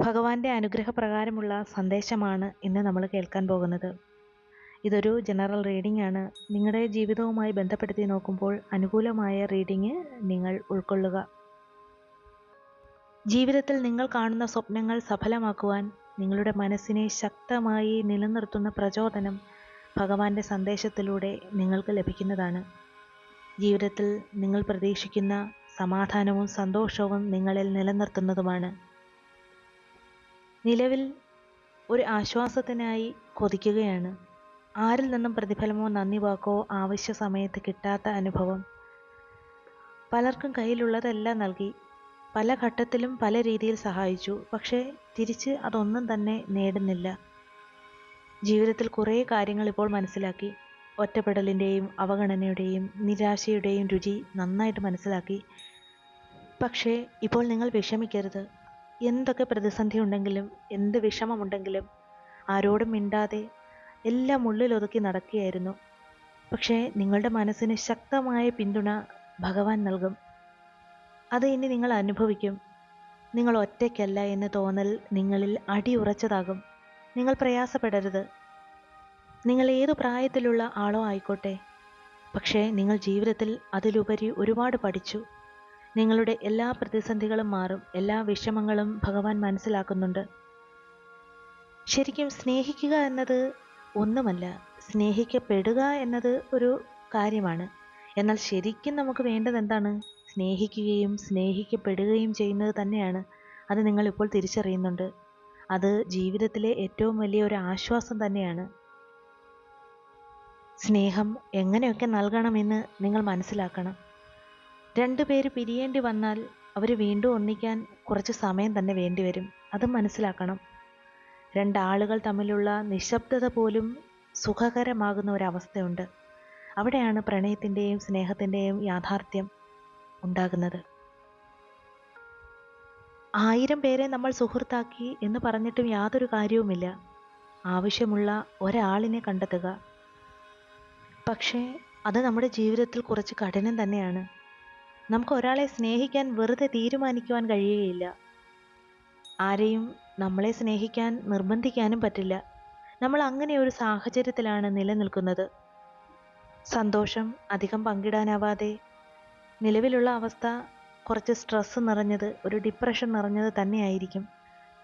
ഭഗവാന്റെ അനുഗ്രഹപ്രകാരമുള്ള സന്ദേശമാണ് ഇന്ന് നമ്മൾ കേൾക്കാൻ പോകുന്നത്. ഇതൊരു ജനറൽ റീഡിംഗ് ആണ്. നിങ്ങളുടെ ജീവിതവുമായി ബന്ധപ്പെടുത്തി നോക്കുമ്പോൾ അനുകൂലമായ റീഡിംഗ് നിങ്ങൾ ഉൾക്കൊള്ളുക. ജീവിതത്തിൽ നിങ്ങൾ കാണുന്ന സ്വപ്നങ്ങൾ സഫലമാക്കുവാൻ നിങ്ങളുടെ മനസ്സിനെ ശക്തമായി നിലനിർത്തുന്ന പ്രചോദനം ഭഗവാന്റെ സന്ദേശത്തിലൂടെ നിങ്ങൾക്ക് ലഭിക്കുന്നതാണ്. ജീവിതത്തിൽ നിങ്ങൾ പ്രതീക്ഷിക്കുന്ന സമാധാനവും സന്തോഷവും നിങ്ങളിൽ നിലനിർത്തുന്നതുമാണ്. നിലവിൽ ഒരു ആശ്വാസത്തിനായി കൊതിക്കുകയാണ്. ആരിൽ നിന്നും പ്രതിഫലമോ നന്ദി വാക്കോ ആവശ്യ സമയത്ത് കിട്ടാത്ത അനുഭവം. പലർക്കും കയ്യിലുള്ളതെല്ലാം നൽകി പല ഘട്ടത്തിലും പല രീതിയിൽ സഹായിച്ചു. പക്ഷേ തിരിച്ച് അതൊന്നും തന്നെ നേടുന്നില്ല. ജീവിതത്തിൽ കുറേ കാര്യങ്ങൾ ഇപ്പോൾ മനസ്സിലാക്കി. ഒറ്റപ്പെടലിന്റെയും അവഗണനയുടെയും നിരാശയുടെയും രുചി നന്നായിട്ട് മനസ്സിലാക്കി. പക്ഷേ ഇപ്പോൾ നിങ്ങൾ വിഷമിക്കരുത്. എന്തൊക്കെ പ്രതിസന്ധി ഉണ്ടെങ്കിലും എന്ത് വിഷമമുണ്ടെങ്കിലും ആരോടും മിണ്ടാതെ എല്ലാം ഉള്ളിലൊതുക്കി നടക്കുകയായിരുന്നു. പക്ഷേ നിങ്ങളുടെ മനസ്സിന് ശക്തമായ പിന്തുണ ഭഗവാൻ നൽകും. അത് ഇനി നിങ്ങൾ അനുഭവിക്കും. നിങ്ങൾ ഒറ്റയ്ക്കല്ല എന്ന് തോന്നൽ നിങ്ങളിൽ അടിയുറച്ചതാകും. നിങ്ങൾ പ്രയാസപ്പെടരുത്. നിങ്ങൾ ഏതു പ്രായത്തിലുള്ള ആളോ ആയിക്കോട്ടെ. പക്ഷേ നിങ്ങൾ ജീവിതത്തിൽ അതിലുപരി ഒരുപാട് പഠിച്ചു. നിങ്ങളുടെ എല്ലാ പ്രതിസന്ധികളും മാറും. എല്ലാ വിഷമങ്ങളും ഭഗവാൻ മനസ്സിലാക്കുന്നുണ്ട്. ശരിക്കും സ്നേഹിക്കുക എന്നത് ഒന്നുമല്ല സ്നേഹിക്കപ്പെടുക എന്നത് ഒരു കാര്യമാണ്. എന്നാൽ ശരിക്കും നമുക്ക് വേണ്ടത് എന്താണ്? സ്നേഹിക്കുകയും സ്നേഹിക്കപ്പെടുകയും ചെയ്യുന്നത് തന്നെയാണ്. അത് നിങ്ങളിപ്പോൾ തിരിച്ചറിയുന്നുണ്ട്. അത് ജീവിതത്തിലെ ഏറ്റവും വലിയ ഒരു ആശ്വാസം തന്നെയാണ്. സ്നേഹം എങ്ങനെയൊക്കെ നൽകണമെന്ന് നിങ്ങൾ മനസ്സിലാക്കണം. രണ്ടു പേര് പിരിയേണ്ടി വന്നാൽ അവർ വീണ്ടും ഒന്നിക്കാൻ കുറച്ച് സമയം തന്നെ വേണ്ടിവരും അത് മനസ്സിലാക്കണം. രണ്ടാളുകൾ തമ്മിലുള്ള നിശബ്ദത പോലും സുഖകരമാകുന്ന ഒരവസ്ഥയുണ്ട്. അവിടെയാണ് പ്രണയത്തിന്റെയും സ്നേഹത്തിന്റെയും യാഥാർത്ഥ്യം ഉണ്ടാകുന്നത്. ആയിരം പേരെ നമ്മൾ സുഹൃത്താക്കി എന്ന് പറഞ്ഞിട്ടും യാതൊരു കാര്യവുമില്ല. ആവശ്യമുള്ള ഒരാളിനെ കണ്ടെത്തുക. പക്ഷേ അത് നമ്മുടെ ജീവിതത്തിൽ കുറച്ച് കഠിനം തന്നെയാണ്. നമുക്ക് ഒരാളെ സ്നേഹിക്കാൻ വെറുതെ തീരുമാനിക്കുവാൻ കഴിയുകയില്ല. ആരെയും നമ്മളെ സ്നേഹിക്കാൻ നിർബന്ധിക്കാനും പറ്റില്ല. നമ്മൾ അങ്ങനെ ഒരു സാഹചര്യത്തിലാണ് നിലനിൽക്കുന്നത്. സന്തോഷം അധികം പങ്കിടാനാവാതെ നിലവിലുള്ള അവസ്ഥ കുറച്ച് സ്ട്രെസ് നിറഞ്ഞത് ഒരു ഡിപ്രഷൻ നിറഞ്ഞത് തന്നെയായിരിക്കും.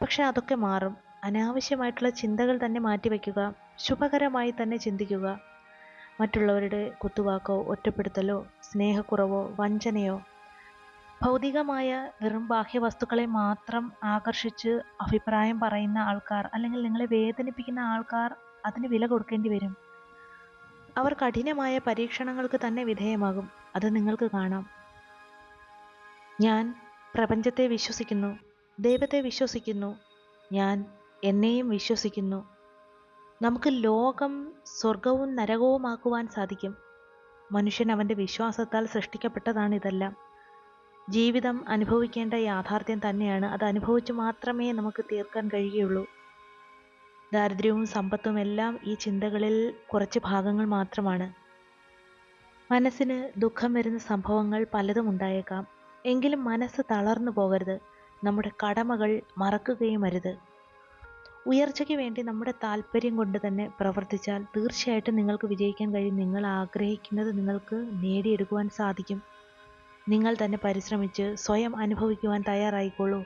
പക്ഷെ അതൊക്കെ മാറും. അനാവശ്യമായിട്ടുള്ള ചിന്തകൾ തന്നെ മാറ്റിവെക്കുക ശുഭകരമായി തന്നെ ചിന്തിക്കുക. മറ്റുള്ളവരുടെ കുത്തുവാക്കോ ഒറ്റപ്പെടുത്തലോ സ്നേഹക്കുറവോ വഞ്ചനയോ ഭൗതികമായ വെറും ബാഹ്യ വസ്തുക്കളെ മാത്രം ആകർഷിച്ച് അഭിപ്രായം പറയുന്ന ആൾക്കാർ അല്ലെങ്കിൽ നിങ്ങളെ വേദനിപ്പിക്കുന്ന ആൾക്കാർ അതിന് വില കൊടുക്കേണ്ടി വരും. അവർ കഠിനമായ പരീക്ഷണങ്ങൾക്ക് തന്നെ വിധേയമാകും. അത് നിങ്ങൾക്ക് കാണാം. ഞാൻ പ്രപഞ്ചത്തെ വിശ്വസിക്കുന്നു. ദൈവത്തെ വിശ്വസിക്കുന്നു. ഞാൻ എന്നെയും വിശ്വസിക്കുന്നു. നമുക്ക് ലോകം സ്വർഗവും നരകവുമാക്കുവാൻ സാധിക്കും. മനുഷ്യൻ അവന്റെ വിശ്വാസത്താൽ സൃഷ്ടിക്കപ്പെട്ടതാണ് ഇതെല്ലാം. ജീവിതം അനുഭവിക്കേണ്ട യാഥാർത്ഥ്യം തന്നെയാണ്. അത് അനുഭവിച്ച് മാത്രമേ നമുക്ക് തീർക്കാൻ കഴിയുകയുള്ളൂ. ദാരിദ്ര്യവും സമ്പത്തും എല്ലാം ഈ ചിന്തകളിൽ കുറച്ച് ഭാഗങ്ങൾ മാത്രമാണ്. മനസ്സിന് ദുഃഖം വരുന്ന സംഭവങ്ങൾ പലതും ഉണ്ടായേക്കാം. എങ്കിലും മനസ്സ് തളർന്നു പോകരുത്. നമ്മുടെ കടമകൾ മറക്കുകയും അരുത്. ഉയർച്ചയ്ക്ക് വേണ്ടി നമ്മുടെ താല്പര്യം കൊണ്ട് തന്നെ പ്രവർത്തിച്ചാൽ തീർച്ചയായിട്ടും നിങ്ങൾക്ക് വിജയിക്കാൻ കഴിയും. നിങ്ങൾ ആഗ്രഹിക്കുന്നത് നിങ്ങൾക്ക് നേടിയെടുക്കുവാൻ സാധിക്കും. നിങ്ങൾ തന്നെ പരിശ്രമിച്ച് സ്വയം അനുഭവിക്കുവാൻ തയ്യാറായിക്കോളൂ.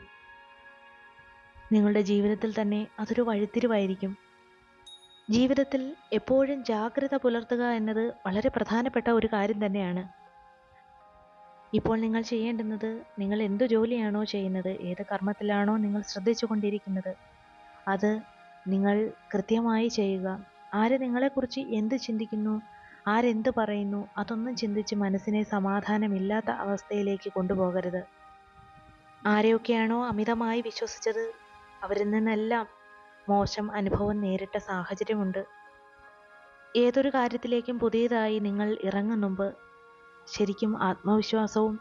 നിങ്ങളുടെ ജീവിതത്തിൽ തന്നെ അതൊരു വഴിത്തിരിവായിരിക്കും. ജീവിതത്തിൽ എപ്പോഴും ജാഗ്രത പുലർത്തുക എന്നത് വളരെ പ്രധാനപ്പെട്ട ഒരു കാര്യം തന്നെയാണ്. ഇപ്പോൾ നിങ്ങൾ ചെയ്യേണ്ടുന്നത് നിങ്ങൾ എന്തു ജോലിയാണോ ചെയ്യുന്നത് ഏത് കർമ്മത്തിലാണോ നിങ്ങൾ ശ്രദ്ധിച്ചു കൊണ്ടിരിക്കുന്നത് അത് നിങ്ങൾ കൃത്യമായി ചെയ്യുക. ആര് നിങ്ങളെക്കുറിച്ച് എന്ത് ചിന്തിക്കുന്നു ആരെന്ത് പറയുന്നു അതൊന്നും ചിന്തിച്ച് മനസ്സിനെ സമാധാനമില്ലാത്ത അവസ്ഥയിലേക്ക് കൊണ്ടുപോകരുത്. ആരെയൊക്കെയാണോ അമിതമായി വിശ്വസിച്ചത് അവരിൽ നിന്നെല്ലാം മോശം അനുഭവം നേരിട്ട സാഹചര്യമുണ്ട്. ഏതൊരു കാര്യത്തിലേക്കും പുതിയതായി നിങ്ങൾ ഇറങ്ങും മുമ്പ് ശരിക്കും ആത്മവിശ്വാസവും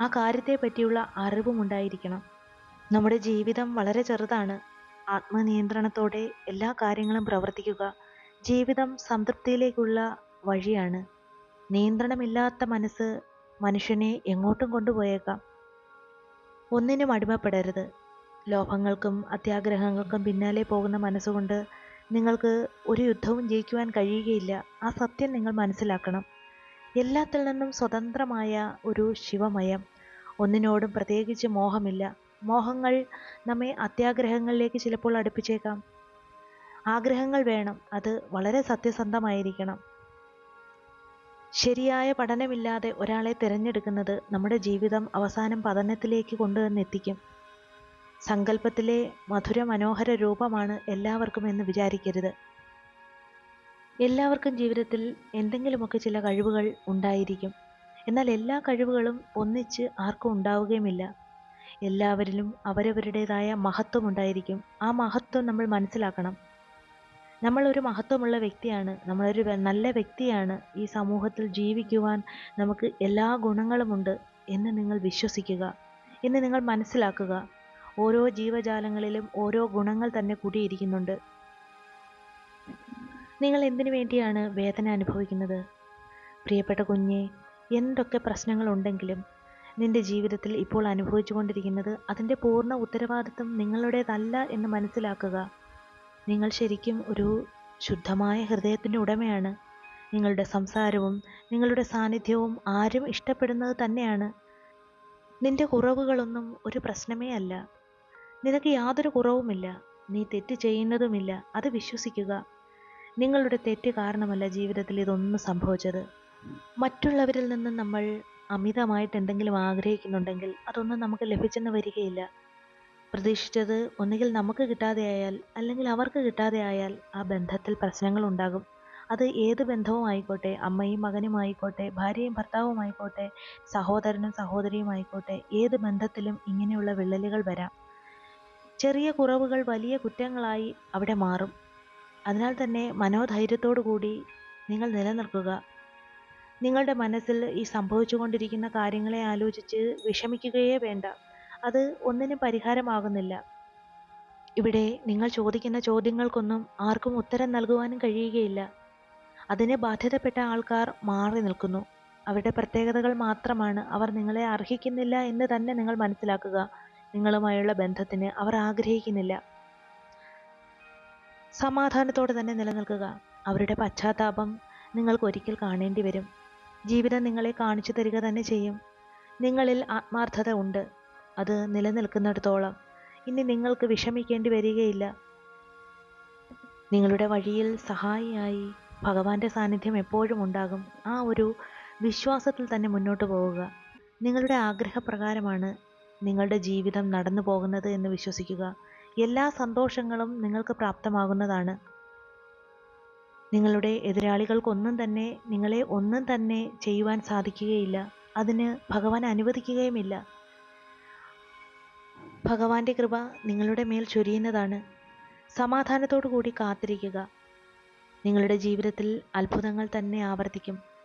ആ കാര്യത്തെ പറ്റിയുള്ള അറിവും ഉണ്ടായിരിക്കണം. നമ്മുടെ ജീവിതം വളരെ ചെറുതാണ്. ആത്മനിയന്ത്രണത്തോടെ എല്ലാ കാര്യങ്ങളും പ്രവർത്തിക്കുക ജീവിതം സംതൃപ്തിയിലേക്കുള്ള വഴിയാണ്. നിയന്ത്രണമില്ലാത്ത മനസ്സ് മനുഷ്യനെ എങ്ങോട്ടും കൊണ്ടുപോയേക്കാം. ഒന്നിനും അടിമപ്പെടരുത്. ലോഭങ്ങൾക്കും അത്യാഗ്രഹങ്ങൾക്കും പിന്നാലെ പോകുന്ന മനസ്സുകൊണ്ട് നിങ്ങൾക്ക് ഒരു യുദ്ധവും ജയിക്കുവാൻ കഴിയുകയില്ല. ആ സത്യം നിങ്ങൾ മനസ്സിലാക്കണം. എല്ലാത്തിൽ നിന്നും സ്വതന്ത്രമായ ഒരു ശിവമയം. ഒന്നിനോടും പ്രത്യേകിച്ച് മോഹമില്ല. മോഹങ്ങൾ നമ്മെ അത്യാഗ്രഹങ്ങളിലേക്ക് ചിലപ്പോൾ അടുപ്പിച്ചേക്കാം. ആഗ്രഹങ്ങൾ വേണം. അത് വളരെ സത്യസന്ധമായിരിക്കണം. ശരിയായ പഠനമില്ലാതെ ഒരാളെ തിരഞ്ഞെടുക്കുന്നത് നമ്മുടെ ജീവിതം അവസാനം പതനത്തിലേക്ക് കൊണ്ടുവന്നെത്തിക്കും. സങ്കല്പത്തിലെ മധുര മനോഹര രൂപമാണ് എല്ലാവർക്കും എന്ന് വിചാരിക്കരുത്. എല്ലാവർക്കും ജീവിതത്തിൽ എന്തെങ്കിലുമൊക്കെ ചില കഴിവുകൾ ഉണ്ടായിരിക്കും. എന്നാൽ എല്ലാ കഴിവുകളും ഒന്നിച്ച് ആർക്കും ഉണ്ടാവുകയുമില്ല. എല്ലാവരിലും അവരവരുടേതായ മഹത്വം ഉണ്ടായിരിക്കും. ആ മഹത്വം നമ്മൾ മനസ്സിലാക്കണം. നമ്മളൊരു മഹത്വമുള്ള വ്യക്തിയാണ്. നമ്മളൊരു നല്ല വ്യക്തിയാണ്. ഈ സമൂഹത്തിൽ ജീവിക്കുവാൻ നമുക്ക് എല്ലാ ഗുണങ്ങളുമുണ്ട് എന്ന് നിങ്ങൾ വിശ്വസിക്കുക. എന്ന് നിങ്ങൾ മനസ്സിലാക്കുക. ഓരോ ജീവജാലങ്ങളിലും ഓരോ ഗുണങ്ങൾ തന്നെ കൂടിയിരിക്കുന്നുണ്ട്. നിങ്ങൾ എന്തിനു വേണ്ടിയാണ് വേദന അനുഭവിക്കുന്നത്? പ്രിയപ്പെട്ട കുഞ്ഞെ എന്തൊക്കെ പ്രശ്നങ്ങളുണ്ടെങ്കിലും നിന്റെ ജീവിതത്തിൽ ഇപ്പോൾ അനുഭവിച്ചുകൊണ്ടിരിക്കുന്നത് അതിന്റെ പൂർണ ഉത്തരവാദിത്വം നിങ്ങളുടേതല്ല എന്ന് മനസ്സിലാക്കുക. നിങ്ങൾ ശരിക്കും ഒരു ശുദ്ധമായ ഹൃദയത്തിന്റെ ഉടമയാണ്. നിങ്ങളുടെ സംസാരവും നിങ്ങളുടെ സാന്നിധ്യവും ആരും ഇഷ്ടപ്പെടുന്നത് തന്നെയാണ്. നിന്റെ കുറവുകളൊന്നും ഒരു പ്രശ്നമേ അല്ല. നിനക്ക് യാതൊരു കുറവുമില്ല. നീ തെറ്റ് ചെയ്യുന്നതുമില്ല. അത് വിശ്വസിക്കുക. നിങ്ങളുടെ തെറ്റ് കാരണമല്ല ജീവിതത്തിൽ ഇതൊന്നും സംഭവിച്ചത്. മറ്റുള്ളവരിൽ നിന്ന് നമ്മൾ അമിതമായിട്ട് എന്തെങ്കിലും ആഗ്രഹിക്കുന്നുണ്ടെങ്കിൽ അതൊന്നും നമുക്ക് ലഭിച്ചെന്ന് വരികയില്ല. പ്രതീക്ഷിച്ചത് ഒന്നുകിൽ നമുക്ക് കിട്ടാതെയായാൽ അല്ലെങ്കിൽ അവർക്ക് കിട്ടാതെയായാൽ ആ ബന്ധത്തിൽ പ്രശ്നങ്ങൾ ഉണ്ടാകും അത് ഏത് ബന്ധവും ആയിക്കോട്ടെ അമ്മയും മകനും ആയിക്കോട്ടെ ഭാര്യയും ഭർത്താവും ആയിക്കോട്ടെ സഹോദരനും സഹോദരിയും ആയിക്കോട്ടെ ഏത് ബന്ധത്തിലും ഇങ്ങനെയുള്ള വിള്ളലുകൾ വരാം. ചെറിയ കുറവുകൾ വലിയ കുറ്റങ്ങളായി അവിടെ മാറും. അതിനാൽ തന്നെ മനോധൈര്യത്തോടു കൂടി നിങ്ങൾ നിലനിൽക്കുക. നിങ്ങളുടെ മനസ്സിൽ ഈ സംഭവിച്ചുകൊണ്ടിരിക്കുന്ന കാര്യങ്ങളെ ആലോചിച്ച് വിഷമിക്കുകയേ വേണ്ട. അത് ഒന്നിനും പരിഹാരമാകുന്നില്ല. ഇവിടെ നിങ്ങൾ ചോദിക്കുന്ന ചോദ്യങ്ങൾക്കൊന്നും ആർക്കും ഉത്തരം നൽകുവാനും കഴിയുകയില്ല. അതിന് ബാധ്യതപ്പെട്ട ആൾക്കാർ മാറി നിൽക്കുന്നു. അവരുടെ പ്രത്യേകതകൾ മാത്രമാണ് അവർ നിങ്ങളെ അർഹിക്കുന്നില്ല എന്ന് തന്നെ നിങ്ങൾ മനസ്സിലാക്കുക. നിങ്ങളുമായുള്ള ബന്ധത്തിന് അവർ ആഗ്രഹിക്കുന്നില്ല. സമാധാനത്തോടെ തന്നെ നിലനിൽക്കുക. അവരുടെ പശ്ചാത്താപം നിങ്ങൾക്ക് ഒരിക്കൽ കാണേണ്ടി വരും. ജീവിതം നിങ്ങളെ കാണിച്ചു തരിക തന്നെ ചെയ്യും. നിങ്ങളിൽ ആത്മാർത്ഥത ഉണ്ട്. അത് നിലനിൽക്കുന്നിടത്തോളം ഇനി നിങ്ങൾക്ക് വിഷമിക്കേണ്ടി വരികയില്ല. നിങ്ങളുടെ വഴിയിൽ സഹായിയായി ഭഗവാന്റെ സാന്നിധ്യം എപ്പോഴും ഉണ്ടാകും. ആ ഒരു വിശ്വാസത്തിൽ തന്നെ മുന്നോട്ട് പോവുക. നിങ്ങളുടെ ആഗ്രഹപ്രകാരമാണ് നിങ്ങളുടെ ജീവിതം നടന്നു പോകുന്നത് എന്ന് വിശ്വസിക്കുക. എല്ലാ സന്തോഷങ്ങളും നിങ്ങൾക്ക് പ്രാപ്തമാകുന്നതാണ്. നിങ്ങളുടെ എതിരാളികൾക്കൊന്നും തന്നെ നിങ്ങളെ ഒന്നും തന്നെ ചെയ്യുവാൻ സാധിക്കുകയില്ല. അതിന് ഭഗവാൻ അനുവദിക്കുകയുമില്ല. ഭഗവാന്റെ കൃപ നിങ്ങളുടെ മേൽ ചൊരിയുന്നതാണ്. സമാധാനത്തോടു കൂടി കാത്തിരിക്കുക. നിങ്ങളുടെ ജീവിതത്തിൽ അത്ഭുതങ്ങൾ തന്നെ ആവർത്തിക്കും.